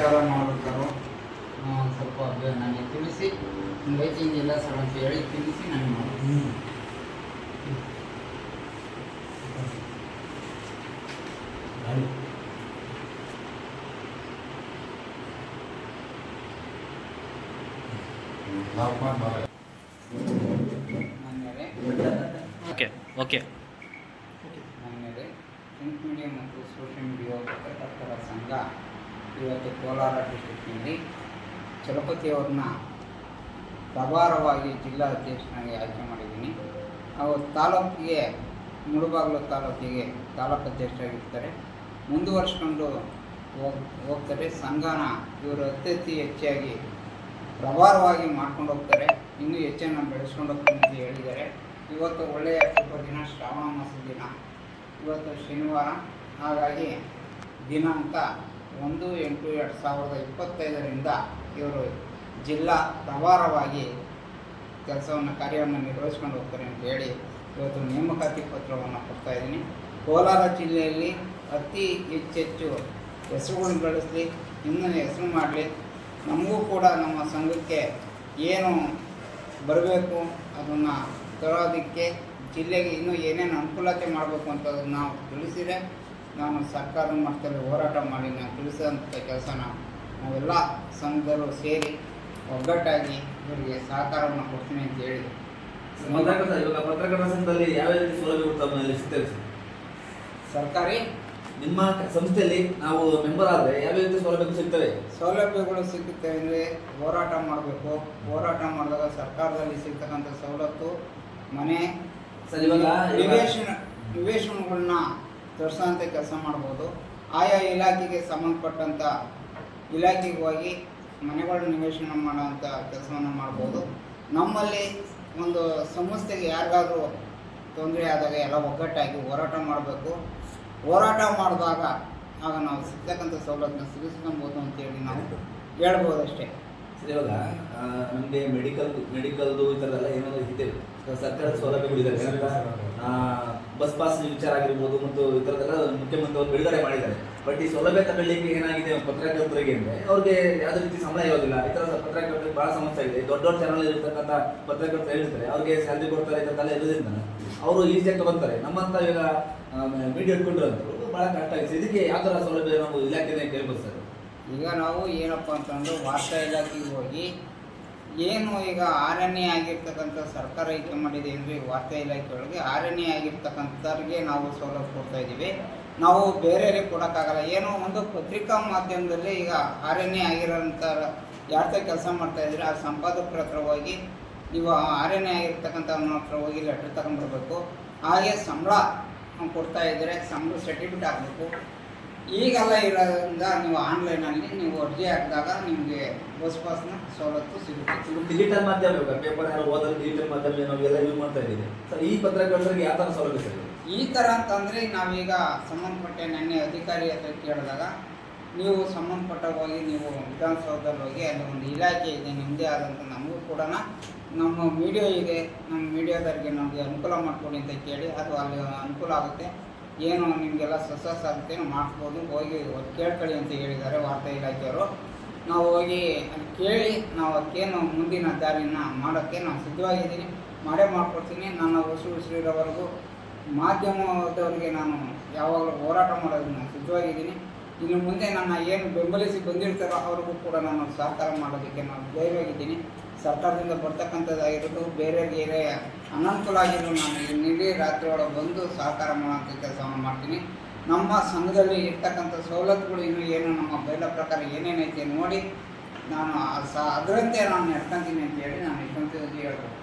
ಮಾಡ್ಬೇಕಾದ್ರು? ಒಂದು ಸ್ವಲ್ಪ ನನಗೆ ತಿಳಿಸಿ ಹಿಂಗೈತಿ ಹಿಂಗಿಲ್ಲ ಸರ್ ಅಂತ ಹೇಳಿ ತಿಳಿಸಿ ನಾನು. ಮಾಡಿ ನನ್ನೆಡೆ ಓಕೆ. ಓಕೆ ನನ್ನೆಡೆ ಪ್ರಿಂಟ್ ಮೀಡಿಯಾ ಮತ್ತು ಸೋಷಿಯಲ್ ಮೀಡಿಯಾ ಪತ್ರಕರ್ತರ ಸಂಘ. ಇವತ್ತು ಕೋಲಾರ ಡಿಸ್ಟ್ರಿಕ್ಟ್ನಲ್ಲಿ ಚಲಪತಿಯವ್ರನ್ನ ಪ್ರಭಾರವಾಗಿ ಜಿಲ್ಲಾ ಅಧ್ಯಕ್ಷನಾಗಿ ಆಯ್ಕೆ ಮಾಡಿದ್ದೀನಿ. ಅವರು ತಾಲೂಕಿಗೆ, ಮುಳುಬಾಗಿಲು ತಾಲೂಕಿಗೆ ತಾಲೂಕು ಅಧ್ಯಕ್ಷರಾಗಿರ್ತಾರೆ. ಮುಂದುವರ್ಸ್ಕೊಂಡು ಹೋಗ್, ಹೋಗ್ತಾರೆ. ಸಂಘನ ಇವರು ಅತ್ಯತಿ ಹೆಚ್ಚಾಗಿ ಪ್ರಭಾರವಾಗಿ ಮಾಡ್ಕೊಂಡು ಹೋಗ್ತಾರೆ. ಇನ್ನೂ ಹೆಚ್ಚನ್ನು ಬೆಳೆಸ್ಕೊಂಡು ಹೋಗ್ತಾರೆ ಅಂತ ಹೇಳಿದ್ದಾರೆ. ಇವತ್ತು ಒಳ್ಳೆಯ ಶುಭ ದಿನ ಶ್ರಾವಣ ಮಾಸದ ದಿನ. ಇವತ್ತು ಶನಿವಾರ. ಹಾಗಾಗಿ ದಿನಾಂಕ ಒಂದು ಎಂಟು ಎರಡು ಸಾವಿರದ ಇಪ್ಪತ್ತೈದರಿಂದ ಇವರು ಜಿಲ್ಲಾ ಪ್ರಭಾರವಾಗಿ ಕೆಲಸವನ್ನು, ಕಾರ್ಯವನ್ನು ನಿರ್ವಹಿಸ್ಕೊಂಡು ಹೋಗ್ತಾರೆ ಅಂತ ಹೇಳಿ ಇವತ್ತು ನೇಮಕಾತಿ ಪತ್ರವನ್ನು ಕೊಡ್ತಾ ಇದ್ದೀನಿ. ಕೋಲಾರ ಜಿಲ್ಲೆಯಲ್ಲಿ ಅತಿ ಹೆಚ್ಚೆಚ್ಚು ಹೆಸರುಗಳನ್ನು ಗಳಿಸಲಿ ಇನ್ನೂ ಹೆಸರು ಮಾಡಲಿ. ನಮಗೂ ಕೂಡ ನಮ್ಮ ಸಂಘಕ್ಕೆ ಏನು ಬರಬೇಕು ಅದನ್ನು ತರೋದಕ್ಕೆ ಜಿಲ್ಲೆಗೆ ಇನ್ನೂ ಏನೇನು ಅನುಕೂಲತೆ ಮಾಡಬೇಕು ಅಂತ ನಾವು ತಿಳಿಸಿದರೆ ನಾನು ಸರ್ಕಾರ ಮಟ್ಟದಲ್ಲಿ ಹೋರಾಟ ಮಾಡಿ ನಾನು ತಿಳಿಸಿದಂಥ ಕೆಲಸನ ನಾವೆಲ್ಲ ಸಂಘದವರು ಸೇರಿ ಒಗ್ಗಟ್ಟಾಗಿ ಇವರಿಗೆ ಸಹಕಾರವನ್ನು ಕೊಡ್ತೀನಿ ಅಂತ ಹೇಳಿದೆ ಪತ್ರಕರ್ತ ಇವಾಗ ಪತ್ರಕರ್ತರ ಸಂಘದಲ್ಲಿ ಯಾವ ರೀತಿ ಸೌಲಭ್ಯಗಳು ತಮ್ಮಲ್ಲಿ ಸಿಗ್ತವೆ ಸರ್? ಸರ್ಕಾರಿ? ನಿಮ್ಮ ಸಂಸ್ಥೆಯಲ್ಲಿ ನಾವು ಮೆಂಬರ್ ಆದರೆ ಯಾವ ರೀತಿ ಸೌಲಭ್ಯಗಳು ಸಿಗ್ತವೆ? ಸೌಲಭ್ಯಗಳು ಸಿಗುತ್ತೆ ಅಂದರೆ ಹೋರಾಟ ಮಾಡಬೇಕು. ಹೋರಾಟ ಮಾಡಿದಾಗ ಸರ್ಕಾರದಲ್ಲಿ ಸಿಗ್ತಕ್ಕಂಥ ಸವಲತ್ತು ಮನೆ ಸರ್ ಇವಾಗ ಇವಾಗ- ನಿವೇಶನ ನಿವೇಶನಗಳನ್ನ ತರಿಸೋಂಥ ಕೆಲಸ ಮಾಡ್ಬೋದು. ಆಯಾ ಇಲಾಖೆಗೆ ಸಂಬಂಧಪಟ್ಟಂಥ ಇಲಾಖೆಗೆ ಹೋಗಿ ಮನೆಗಳ ನಿವೇಶನ ಮಾಡೋವಂಥ ಕೆಲಸವನ್ನು ಮಾಡ್ಬೋದು. ನಮ್ಮಲ್ಲಿ ಒಂದು ಸಂಸ್ಥೆಗೆ ಯಾರಿಗಾದರೂ ತೊಂದರೆ ಆದಾಗ ಎಲ್ಲ ಒಗ್ಗಟ್ಟಾಗಿ ಹೋರಾಟ ಮಾಡಬೇಕು. ಹೋರಾಟ ಮಾಡಿದಾಗ ಆಗ ನಾವು ಸಿಗ್ತಕ್ಕಂಥ ಸವಲತ್ತನ್ನ ಸಿಗಿಸ್ಕೊಬೋದು ಅಂತೇಳಿ ನಾವು ಹೇಳ್ಬೋದು ಅಷ್ಟೇ ಸರ್ ಇವಾಗ ನಮಗೆ ಮೆಡಿಕಲ್ ಮೆಡಿಕಲ್ದು ಈ ಥರದೆಲ್ಲ ಏನಾದರೂ ಇದೆ ಸರ್ಕಾರದ ಸೌಲಭ್ಯಗಳಿದ್ದಾರೆ ಬಸ್ ಪಾಸ್ ವಿಚಾರ ಆಗಿರ್ಬೋದು ಮತ್ತು ಈ ಥರದೆಲ್ಲ ಮುಖ್ಯಮಂತ್ರಿ ಅವರು ಬಿಡುಗಡೆ ಮಾಡಿದ್ದಾರೆ. ಬಟ್ ಈ ಸೌಲಭ್ಯ ತಗೊಳ್ಳಿಕ್ಕೆ ಏನಾಗಿದೆ ಪತ್ರಕರ್ತರಿಗೆ ಅಂದರೆ, ಅವ್ರಿಗೆ ಯಾವುದೇ ರೀತಿ ಸಂಬಳ ಇರೋದಿಲ್ಲ. ಈ ಥರ ಪತ್ರಕರ್ತರಿಗೆ ಭಾಳ ಸಮಸ್ಯೆ ಇದೆ. ದೊಡ್ಡ ದೊಡ್ಡ ಚಾನಲ್ ಇರ್ತಕ್ಕಂಥ ಪತ್ರಕರ್ತರು ಹೇಳ್ತಾರೆ, ಅವ್ರಿಗೆ ಸ್ಯಾಲ್ರಿ ಕೊಡ್ತಾರೆ ಇದಕ್ಕೆಲ್ಲ ಇರೋದ್ರಿಂದ ಅವರು ಈಸಿಯಾಗಿ ತಗೊಂತಾರೆ. ನಮ್ಮಂತ ಇವಾಗ ಮೀಡಿಯಾ ಇಟ್ಕೊಂಡಿರೋಂಥವ್ರು ಭಾಳ ಕಷ್ಟ ಆಗಿದೆ ಇದಕ್ಕೆ ಯಾವ ಥರ ಸೌಲಭ್ಯ ನಾವು ಇಲಾಖೆನೇ ಕೇಳ್ಬೋದು ಸರ್? ಈಗ ನಾವು ಏನಪ್ಪ ಅಂತಂದ್ರೆ ವಾರ್ತಾ ಇಲಾಖೆಗೆ ಹೋಗಿ ಏನು ಈಗ ಆರನೇ ಆಗಿರ್ತಕ್ಕಂಥ ಸರ್ಕಾರ ಆಯ್ಕೆ ಮಾಡಿದೆ ಅಂದರೆ ವಾರ್ತಾ ಇಲಾಖೆಯೊಳಗೆ ಆರನೇ ಆಗಿರ್ತಕ್ಕಂಥವ್ರಿಗೆ ನಾವು ಸೌಲಭ್ಯ ಕೊಡ್ತಾ ಇದ್ದೀವಿ. ನಾವು ಬೇರೆಯವ್ರಿಗೆ ಕೊಡೋಕ್ಕಾಗಲ್ಲ. ಏನೋ ಒಂದು ಪತ್ರಿಕಾ ಮಾಧ್ಯಮದಲ್ಲಿ ಈಗ ಆರನೇ ಆಗಿರೋಂಥ ಯಾರ್ತ ಕೆಲಸ ಮಾಡ್ತಾ ಇದ್ರೆ ಆ ಸಂಪಾದಕರ ಹತ್ರ ಹೋಗಿ ನೀವು ಆರನೇ ಆಗಿರ್ತಕ್ಕಂಥವ್ನ ಹತ್ರ ಹೋಗಿ ಲೆಟ್ರ್ ತಗೊಂಡ್ಬರ್ಬೇಕು. ಹಾಗೆ ಸಂಬಳ ಕೊಡ್ತಾ ಇದ್ದರೆ ಸಂಬಳ ಸರ್ಟಿಫಿಕೇಟ್ ಹಾಕಬೇಕು. ಈಗೆಲ್ಲ ಇರೋದ್ರಿಂದ ನೀವು ಆನ್ಲೈನಲ್ಲಿ ನೀವು ಅರ್ಜಿ ಹಾಕಿದಾಗ ನಿಮಗೆ ಬಸ್ ಪಾಸ್ನ ಸವಲತ್ತು ಸಿಗುತ್ತೆ. ಡಿಜಿಟಲ್ ಮಾಧ್ಯಮ ಇವಾಗ ಪೇಪರ್ ಯಾರು ಓದೋದು ಡಿಜಿಟಲ್ ಮಾಧ್ಯಮ ಎಲ್ಲ ಯೂಸ್ ಮಾಡ್ತಾ ಇದ್ದೀವಿ. ಸರ್ ಈ ಪತ್ರಕರ್ತರಿಗೆ ಯಾವ ಥರ ಸೌಲಭ್ಯ ಸಿಗುತ್ತೆ? ಈ ಥರ ಅಂತಂದರೆ ನಾವೀಗ ಸಂಬಂಧಪಟ್ಟ ನೆನ್ನೆ ಅಧಿಕಾರಿ ಹತ್ರ ಕೇಳಿದಾಗ ನೀವು ಸಂಬಂಧಪಟ್ಟ ಹೋಗಿ ನೀವು ವಿಧಾನಸೌಧದಲ್ಲಿ ಹೋಗಿ ಅಲ್ಲಿ ಒಂದು ಇಲಾಖೆ ಇದೆ ನಿಮ್ಮದೇ ಆದಂಥ ನಮಗೂ ಕೂಡ ನಮ್ಮ ಮೀಡಿಯಾ ಇದೆ. ನಮ್ಮ ಮೀಡಿಯಾದವ್ರಿಗೆ ನಮಗೆ ಅನುಕೂಲ ಮಾಡಿಕೊಡಿ ಅಂತ ಕೇಳಿ ಅದು ಅಲ್ಲಿ ಅನುಕೂಲ ಆಗುತ್ತೆ. ಏನು ನಿಮಗೆಲ್ಲ ಸಕ್ಸಸ್ ಆಗುತ್ತೆ ಮಾಡಿಸ್ಬೋದು ಹೋಗಿ ಕೇಳ್ಕೊಳ್ಳಿ ಅಂತ ಹೇಳಿದ್ದಾರೆ ವಾರ್ತಾ ಇಲಾಖೆಯವರು. ನಾವು ಹೋಗಿ ಕೇಳಿ, ನಾವು ಅದಕ್ಕೇನು ಮುಂದಿನ ದಾರಿನ ಮಾಡೋಕ್ಕೆ ನಾನು ಸಿದ್ಧವಾಗಿದ್ದೀನಿ ಮಾಡೇ ಮಾಡಿಕೊಡ್ತೀನಿ. ನನ್ನ ಉಸಿರು ಉಸಿರಿರೋವರೆಗೂ ಮಾಧ್ಯಮದವರಿಗೆ ನಾನು ಯಾವಾಗಲೂ ಹೋರಾಟ ಮಾಡೋದನ್ನು ಸಿದ್ಧವಾಗಿದ್ದೀನಿ. ಇನ್ನು ಮುಂದೆ ನನ್ನ ಏನು ಬೆಂಬಲಿಸಿ ಬಂದಿರ್ತಾರೋ ಅವ್ರಿಗೂ ಕೂಡ ನಾನು ಸಹಕಾರ ಮಾಡೋದಕ್ಕೆ ನಾನು ಧೈರ್ಯವಾಗಿದ್ದೀನಿ. ಸರ್ಕಾರದಿಂದ ಬರ್ತಕ್ಕಂಥದ್ದಾಗಿರೋದು ಬೇರೆ ಬೇರೆ ಅನನುಕೂಲ ಆಗಿರೋ ನಾನು ಇಲ್ಲಿ ರಾತ್ರಿ ಒಳಗೆ ಬಂದು ಸಹಕಾರ ಮಾಡೋಂಥ ಕೆಲಸವನ್ನು ಮಾಡ್ತೀನಿ. ನಮ್ಮ ಸಂಘದಲ್ಲಿ ಇರ್ತಕ್ಕಂಥ ಸವಲತ್ತುಗಳು ಇನ್ನೂ ಏನು, ನಮ್ಮ ಬೈಲ ಪ್ರಕಾರ ಏನೇನೈತೆ ನೋಡಿ ನಾನು ಸ ಅದರಂತೆ ನಾನು ನಡ್ಕೊಂತೀನಿ ಅಂತ ಹೇಳಿ ನಾನು ಇಷ್ಟೊಂದು ಹೇಳ್ಬೋದು.